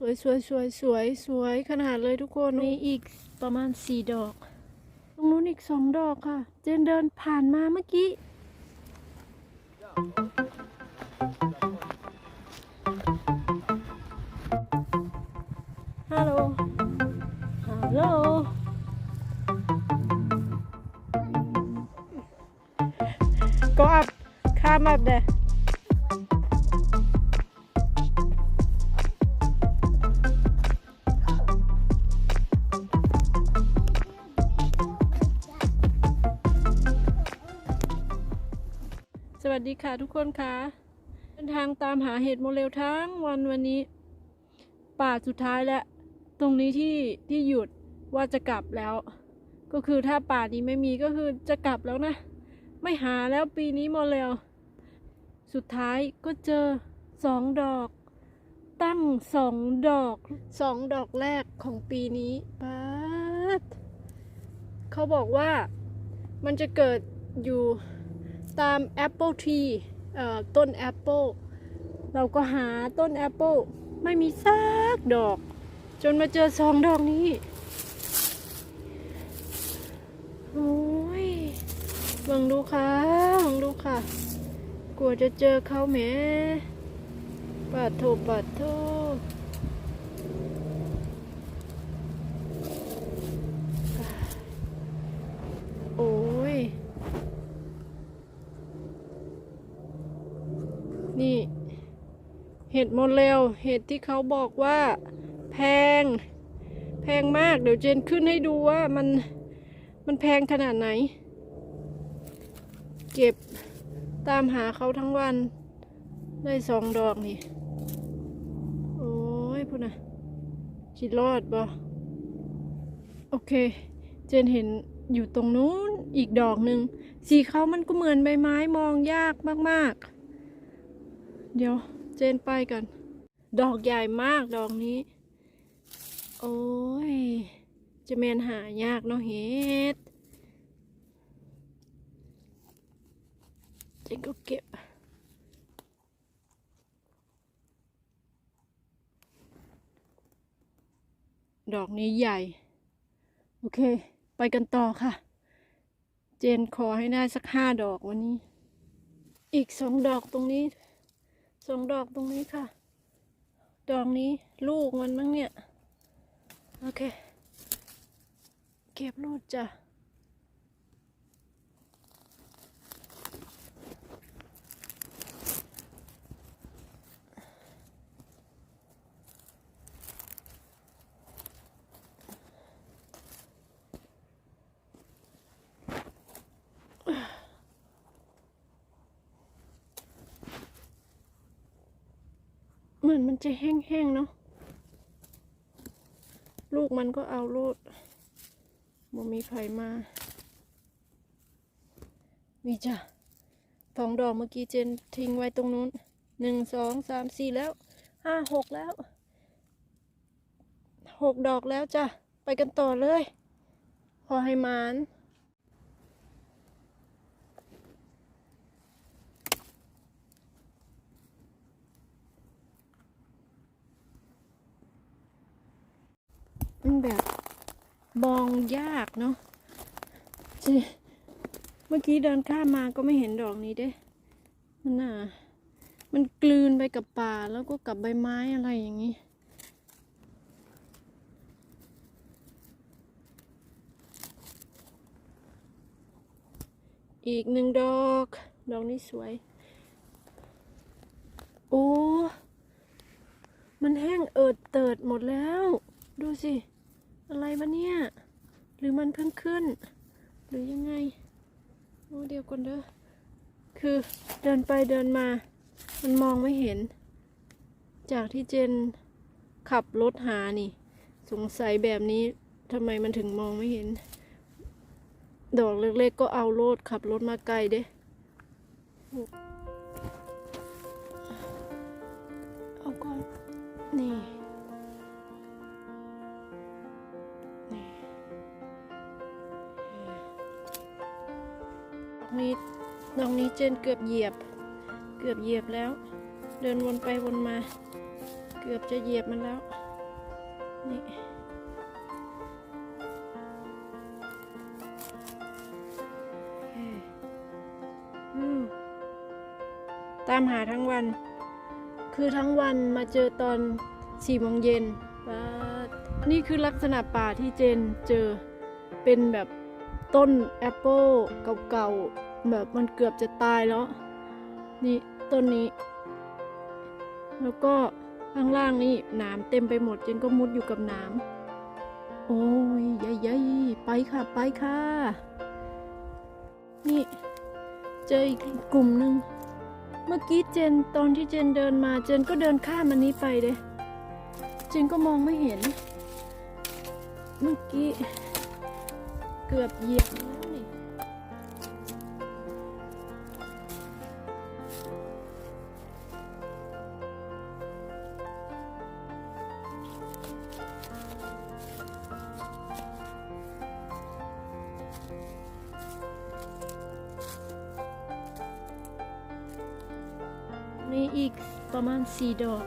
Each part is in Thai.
สวยสวยสวยสวยสวยขนาดเลยทุกคนมีอีกประมาณสี่ดอก ตรงนู้นอีกสองดอกค่ะ เจนเดินผ่านมาเมื่อกี้ฮัลโหลฮัลโหล Go up. Come up there. สวัสดีค่ะทุกคนค่ะเดินทางตามหาเห็ดโมเลลทั้งวันวันนี้ ป่าสุดท้ายแล้วตรงนี้ที่ที่หยุดว่าจะกลับแล้ว ก็คือถ้าป่านี้ไม่มีก็คือจะกลับแล้วนะ ไม่หาแล้วปีนี้โมเลลสุดท้ายก็เจอสองดอก ตั้งสองดอกสองดอกแรกของปีนี้ป๊าเขาบอกว่ามันจะเกิดอยู่ ตามแอปเปิลทรีเอ่อต้นแอปเปิลเราก็หาต้นแอปเปิลไม่มีสักดอก จนมาเจอสองดอกนี้โอ้ยลองดูค่ะลองดูค่ะ กลัวจะเจอเขาแหมปัดโถปัดโถโอ้ย นี่ เห็ดโมเลลเห็ดที่เขาบอกว่า แพง แพงมากเดี๋ยวเจนขึ้นให้ดูว่ามันมันแพงขนาดไหน เก็บตามหาเขาทั้งวัน ได้สองดอกนี่ โอ้ยพูดนะจิรอดบ่โอเค เจนเห็นอยู่ตรงนู้นอีกดอกหนึ่งสีเขามันก็เหมือนใบไม้มองยากมาก ๆ เดี๋ยวเจนไปกัน ดอกใหญ่มากดอกนี้ โอ้ย จะแมนหายากเนาะเฮ็ดเจนก็เก็บดอกนี้ใหญ่ โอเค ไปกันต่อค่ะ เจนขอให้ได้สักห้าดอกวันนี้ อีกสองดอกตรงนี้ สองดอกตรงนี้ค่ะ ดอกนี้ลูกมันมั้งเนี่ย โอเค เก็บรูดจ้ะ เหมือนมันจะแห้งๆเนาะลูกมันก็เอาโลดบ่มีไผมามีจ้ะสองดอกเมื่อกี้เจนทิ้งไว้ตรงนู้นหนึ่งสองสามสี่แล้วห้าหกแล้วหกดอกแล้วจ้ะ ไปกันต่อเลย พอให้มาน มันแบบมองยากเนาะเมื่อกี้เดินข้ามมาก็ไม่เห็นดอกนี้เด้ มันน่ะ มันกลืนไปกับป่าแล้วก็กับใบไม้อะไรอย่างนี้ อีกหนึ่งดอก ดอกนี้สวย โอ้ มันแห้งเอิดเติดหมดแล้ว ดูสิ อะไรวะเนี่ย หรือมันเพิ่งขึ้น หรือยังไงโอ้เดี๋ยวก่อนเด้อคือเดินไปเดินมา มันมองไม่เห็น จากที่เจนขับรถหานี่ สงสัยแบบนี้ทำไมมันถึงมองไม่เห็น ดอกเล็กๆก็เอาโลดขับรถมาไกลเด้เอาก่อนนี่ นี่ดอกนี้เจนเกือบเหยียบ เกือบเหยียบแล้ว เดินวนไปวนมา เกือบจะเหยียบมันแล้ว นี่ตามหาทั้งวัน คือทั้งวันมาเจอตอนสี่โมงเย็น นี่คือลักษณะป่าที่เจนเจอ เป็นแบบต้นแอปเปิลเก่าๆ แบบมันเกือบจะตายแล้ว นี่ต้นนี้ แล้วก็ข้างล่างนี่นามเต็มไปหมดเจนก็มุดอยู่กับนามโอ้ยใหญ่ๆไปค่ะไปค่ะ นี่ เจออีกกลุ่มหนึ่งเมื่อกี้เจนตอนที่เจนเดินมาเจนก็เดินข้ามมันนี้ไปเลยเจนก็มองไม่เห็น เมื่อกี้ เกือบเหยียบแล้วนี่ นี่อีกประมาณสี่ดอก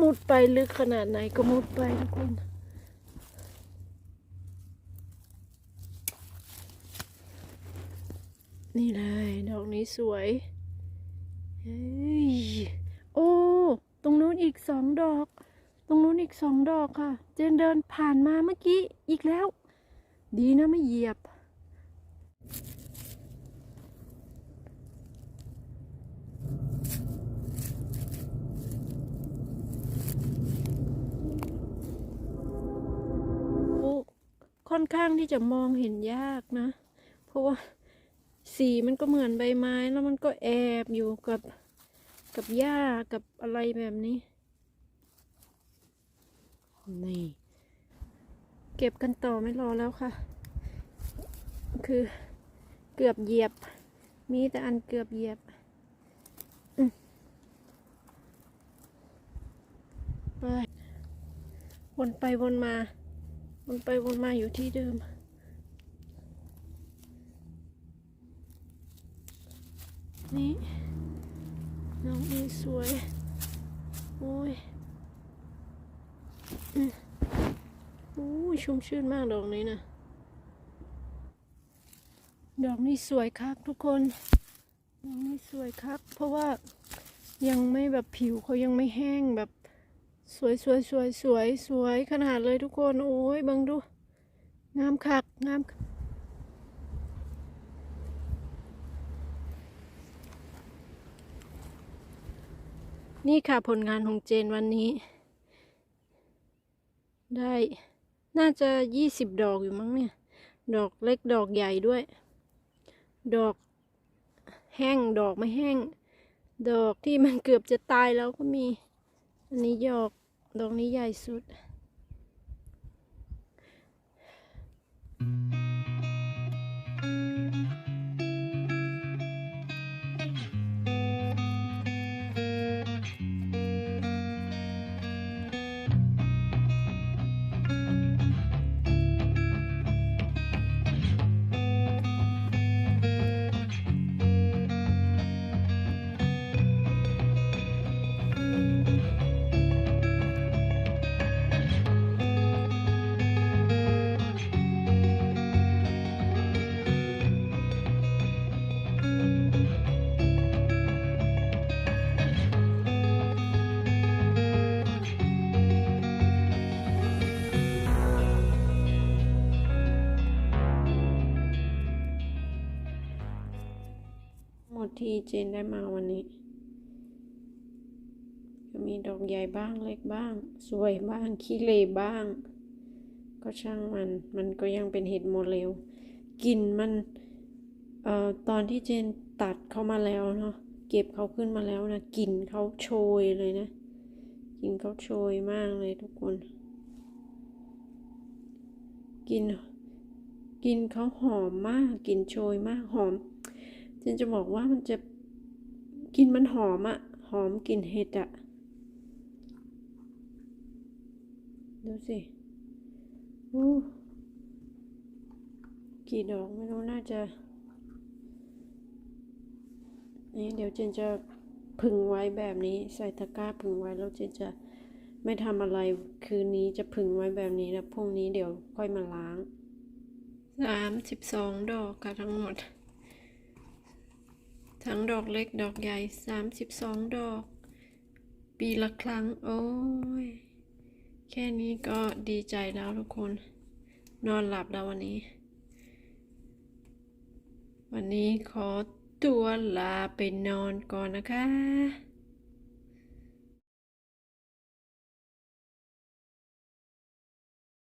มุดไปลึกขนาดไหนก็มุดไปทุกคน นี่เลยดอกนี้สวยเฮ้ยโอ้ ตรงนู้นอีกสองดอก ตรงนู้นอีกสองดอกค่ะ เจนเดินผ่านมาเมื่อกี้อีกแล้ว ดีนะไม่เหยียบ ค่อนข้างที่จะมองเห็นยากนะ เพราะว่า สีมันก็เหมือนใบไม้แล้วมันก็แอบอยู่กับกับหญ้ากับอะไรแบบนี้ นี่ เก็บกันต่อไม่รอแล้วค่ะ คือเกือบเหยียบ มีแต่อันเกือบเหยียบไปวนไปวนมา วนไปวนมาอยู่ที่เดิม นี่น้องนี่สวย โอ้ยอืมโอ้ยชุ่มชื่นมากดอกนี้นะดอกนี้สวยครับทุกคน ดอกนี้สวยครับ เพราะว่ายังไม่แบบผิวเขายังไม่แห้งแบบสวยสวยสวยสวยสวยขนาดเลยทุกคน โอ้ยบังดูงามคักงาม นี่ค่ะผลงานของเจนวันนี้ ได้น่าจะยี่สิบดอกอยู่มั้งเนี่ย ดอกเล็กดอกใหญ่ด้วย ดอกแห้งดอกไม่แห้ง ดอกที่มันเกือบจะตายแล้วก็มี อันนี้ดอก ดอกนี้ใหญ่สุด ที่เจนได้มาวันนี้ ก็มีดอกใหญ่บ้างเล็กบ้าง สวยบ้างขี้เหร่บ้าง ก็ช่างมัน มันก็ยังเป็นเห็ดโมเลลกลิ่นมันเอ่อตอนที่เจนตัดเขามาแล้วเนาะเก็บเขาขึ้นมาแล้วนะกลิ่นเขาโชยเลยนะกลิ่นเขาโชยมากเลยทุกคนกลิ่นกลิ่นเขาหอมมากกลิ่นโชยมากหอม เจนจะบอกว่ามันจะกินมันหอมอะหอมกลิ่นเห็ดอะดูสิโอ้กี่ดอกไม่รู้น่าจะ นี่เดี๋ยวเจนจะพึงไว้แบบนี้ใส่ตะกร้าพึงไว้แล้วเจนจะไม่ทำอะไรคืนนี้จะพึงไว้แบบนี้แล้วพรุ่งนี้เดี๋ยวค่อยมาล้างสามสิบสองดอกค่ะทั้งหมด ทั้งดอกเล็กดอกใหญ่สามสิบสองดอก ปีละครั้ง โอ้ย แค่นี้ก็ดีใจแล้วทุกคน นอนหลับแล้ววันนี้ วันนี้ขอตัวลาไปนอนก่อนนะคะ